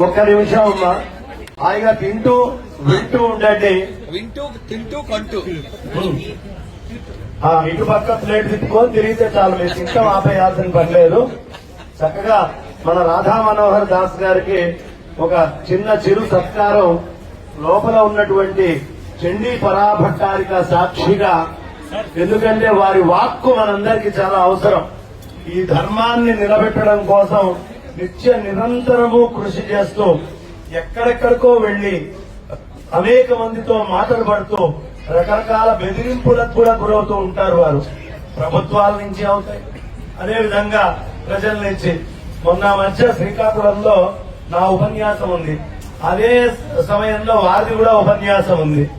ఒక్క నిమిషం అమ్మా. హాయిగా తింటూ వింటూ ఉండండి. వింటూ తింటూ కొంటూ. ఆ ఇటు పక్క ప్లేట్ తిప్పుకొని తిరిగితే చాలు. మీరు తింటాం ఆపేయాల్సిన పని లేదు. చక్కగా మన రాధా మనోహర్ దాస్ గారికి ఒక చిన్న చిరు సత్కారం. లోపల ఉన్నటువంటి చండీ పరాభట్టారిక సాక్షిగా. ఎందుకంటే వారి వాక్కు మనందరికీ చాలా అవసరం. ఈ ధర్మాన్ని నిలబెట్టడం కోసం నిత్య నిరంతరము కృషి చేస్తూ ఎక్కడెక్కడికో వెళ్ళి అనేక మందితో మాటలు పడుతూ రకరకాల బెదిరింపులకు కూడా గురవుతూ ఉంటారు వారు. ప్రభుత్వాల నుంచి అవుతాయి. అదేవిధంగా ప్రజల నుంచి. మొన్న మధ్య శ్రీకాకుళంలో నా ఉపన్యాసం ఉంది. అదే సమయంలో వారిది కూడా ఉపన్యాసం ఉంది.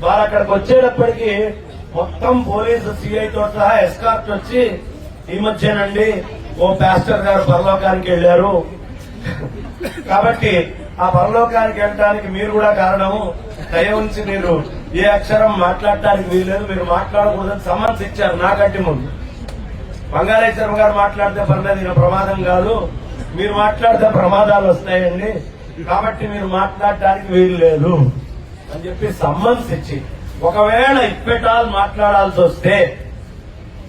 వారు అక్కడికి వచ్చేటప్పటికి మొత్తం పోలీసు సిఐతో సహా ఎస్కార్ట్ వచ్చి ఈ మధ్యనండి ఓ పాస్టర్ గారు పరలోకానికి వెళ్ళారు. కాబట్టి ఆ పరలోకానికి వెళ్ళడానికి మీరు కూడా కారణము దయ ఉంచి మీరు ఏ అక్షరం మాట్లాడటానికి వీల్లేదు. మీరు మాట్లాడకూడదని సమన్స్ ఇచ్చారు నాకంటే ముందు. బంగాళేశ్వరం గారు మాట్లాడితే పర్లేదు ఈయన ప్రమాదం కాదు. మీరు మాట్లాడితే ప్రమాదాలు వస్తాయండి. కాబట్టి మీరు మాట్లాడటానికి వీలు లేదు అని చెప్పి సమ్మన్స్ ఇచ్చి ఒకవేళ ఇప్పెటాల్ మాట్లాడాల్సి వస్తే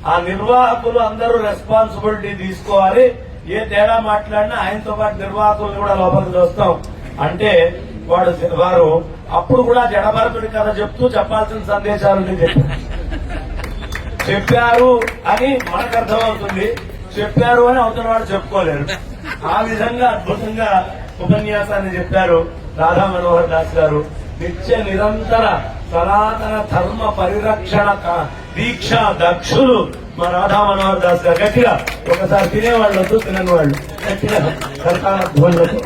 ఆ నిర్వాహకులు అందరూ రెస్పాన్సిబిలిటీ తీసుకోవాలి. ఏ తేడా మాట్లాడినా ఆయనతో పాటు నిర్వాహకులను కూడా లోపలికి చూస్తాం. అంటే వాడు వారు అప్పుడు కూడా జడభరతుడి కథ చెప్తూ చెప్పాల్సిన సందేశాలని చెప్పారు చెప్పారు అని మనకు అర్థమవుతుంది. చెప్పారు అని అవతల వాడు చెప్పుకోలేరు. ఆ విధంగా అద్భుతంగా ఉపన్యాసాన్ని చెప్పారు రాధా మనోహర్ దాస్ గారు. నిత్య నిరంతర సనాతన ధర్మ పరిరక్షణ దీక్ష దక్షులు మా రాధా మనోహర్ దాస్ గారు. గట్టిగా ఒకసారి తినేవాళ్ళు వద్దు తినని వాళ్ళు గట్టిగా సర్కార ధ్వనులతో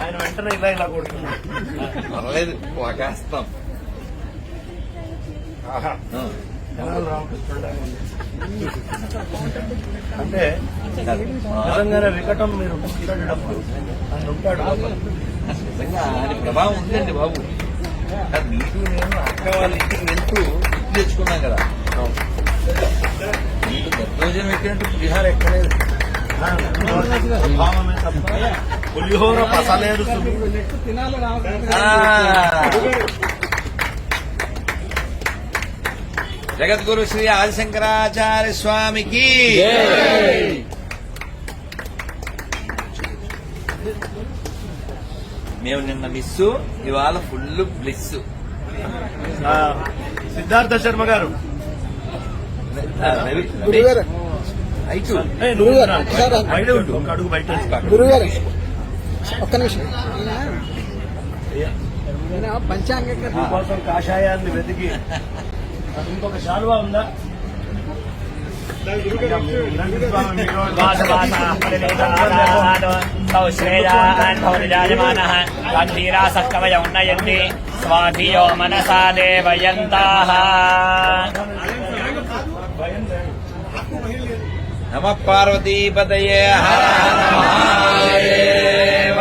ఆయన వెంటనే ఇలా ఇలా. జనాలు రామకృష్ణుడు అంటే నిజంగానే వికటం మీరు ఉంటాడు ఆయన ఉంటాడు నిజంగా ఆయన ప్రభావం ఉందండి బాబు. నీకు నేను అక్క వాళ్ళ ఇంటికి వెళ్తూ ఇడ్లీ తెచ్చుకున్నాం కదా. నీకు దత్తోజనం ఎక్కినట్టు పులిహార ఎక్కలేదు. పులిహోర పసలేదు. జగద్గురు శ్రీ ఆదిశంకరాచార్య స్వామికి. మేము నిన్న మిస్సు ఇవాళ ఫుల్ బ్లిస్ ఆ, సిద్ధార్థ శర్మ గారు. బయట ఉండు ఒక అడుగు బయట. గురుగారు ఒక్క నిమిషం పంచాంగ కోసం కాషాయాన్ని వెతికి ఇంకొక శాలువా ఉందా ధీరాసः కవయ ఉన్నయంతి స్వాధియో మనసా దేవయంతాः. నమ పార్వతీపతయే హర హర మహాదేవ.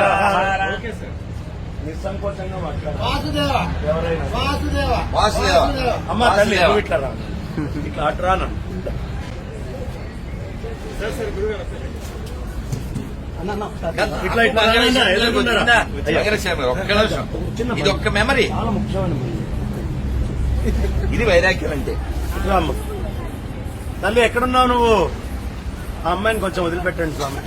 నిస్సంకోచంగా మాట్లాడాలి వాసుదేవ ఎవరైనా. వాసుదేవ వాసుదేవ. అమ్మ తల్లి వాసుదేవ. నువ్వు ఇట్లా రా. ఇట్లా అటు రానా? ఇట్లా ఇట్లా. ఒక్క నిమిషం ఇది ఒక్క మెమరీ చాలా ముఖ్యమైన పని. ఇది వైరాగ్యం అంటే. తల్లి ఎక్కడున్నావు నువ్వు? ఆ అమ్మాయిని కొంచెం వదిలిపెట్టండి స్వామి.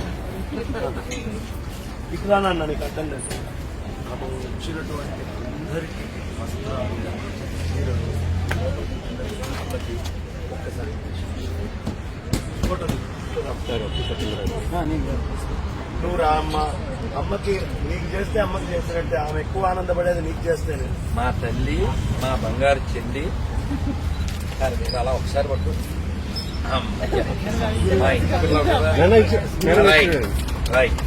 ఇట్లా నాన్న నీకు అర్థం లేదు. నాకు వచ్చినటువంటి అందరికీ ఒక్కసారి. నువ్వు రా అమ్మ. అమ్మకి నీకు చేస్తే అమ్మకి చేసినట్టే ఆమె ఎక్కువ ఆనందపడేది నీకు చేస్తేనే. మా తల్లి మా బంగారు చెల్లి. సార్ మీరు అలా ఒకసారి పట్టు. రైట్. రైట్.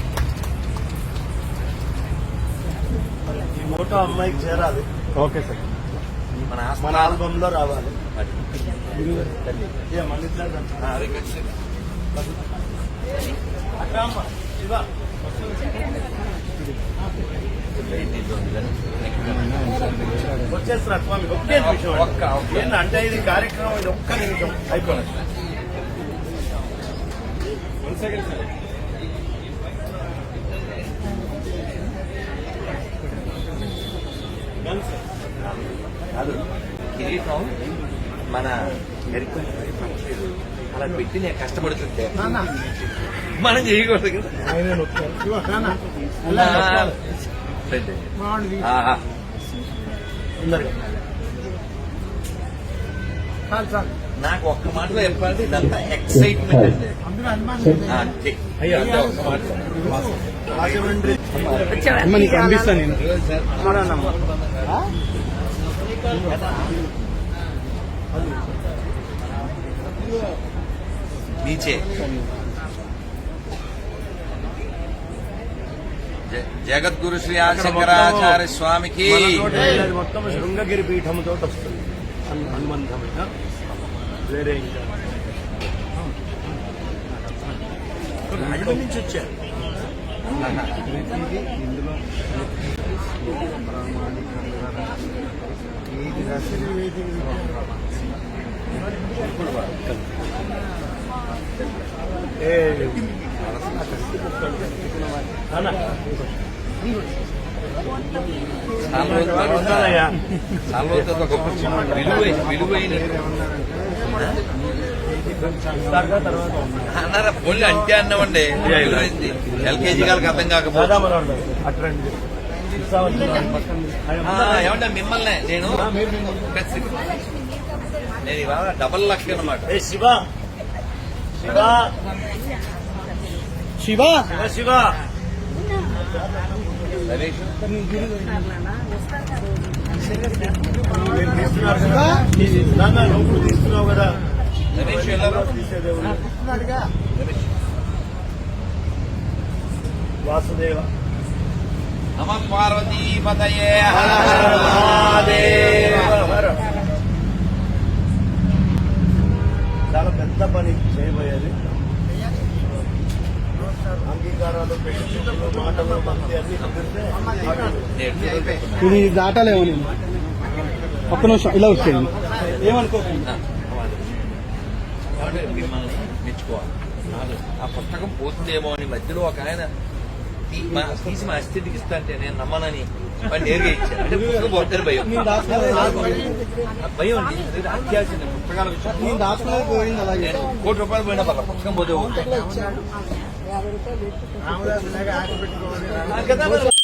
ఈ ఫోటో అమ్మాయికి చేరాలి. Okay sir. మన మన ఆల్బమ్లో రావాలి వచ్చేస్తున్నారు స్వామి ఒకే నిమిషం ఏంటంటే ఇది కార్యక్రమం ఇది ఒక్క నిమిషం అయిపోయింది సార్ కాదు. కిరీటం మన మెరుపు మంచిది అలా పెట్టి నేను కష్టపడుతుంటే. మనం చేయకూడదు కదా. నాకు ఒక్క మాటలో చెప్పాలి ఇదంతా ఎక్సైట్మెంట్ అండి. అంతే అయ్యో అంతే ఒక్క మాటలో. అమ్మ నీకు పంపిస్తాను నేను. नीचे। జ- జగద్గురు శ్రీ ఆదిశంకరాచార్య స్వామికి మన చోట ఇది మొత్తం శృంగగిరి పీఠంతో వస్తుంది అను- అనుబంధమైన వేరే ఇంకా రాజమండ్రి నుంచి వచ్చారు ఏ నాన్న, చాలా రోజుల గొప్ప విలువైన విలువైన అన్నారా పొల్లి అంటే అన్నామండి విలువైంది ఎల్కేజీ గారికి అర్థం కాకపోతే ఏమంటే మిమ్మల్ని నేను నేను ఇవాళ డబల్ లక్ అనమాట ఏ శివ? శివ? శివ? శివ నువ్వు తీస్తున్నావు కదా. రమేష్. వాసుదేవ. నమ పార్వతీ పతయే హర హర మహాదేవ. పని చేయబోయేది? అంగీకారాలు మాటలు భక్తి అన్ని ఇది దాటలేము నేను. ఒక్క నిమిషం ఇలా వచ్చేయండి. ఏమనుకోకండి. మిమ్మల్ని మెచ్చుకోవాలి. ఆ పుస్తకం పోతుందేమో అని మధ్యలో ఒక ఆయన తీసి మా అస్థితికి ఇస్తా అంటే నేను నమ్మనని వాడు నేరుగా ఇచ్చాను అంటే పుస్తకం పోతే భయం. భయం. అండి. పుస్తకాల విషయం. కోటి రూపాయలు పోయినా పర్లేదు పుస్తకం పోతే కదా.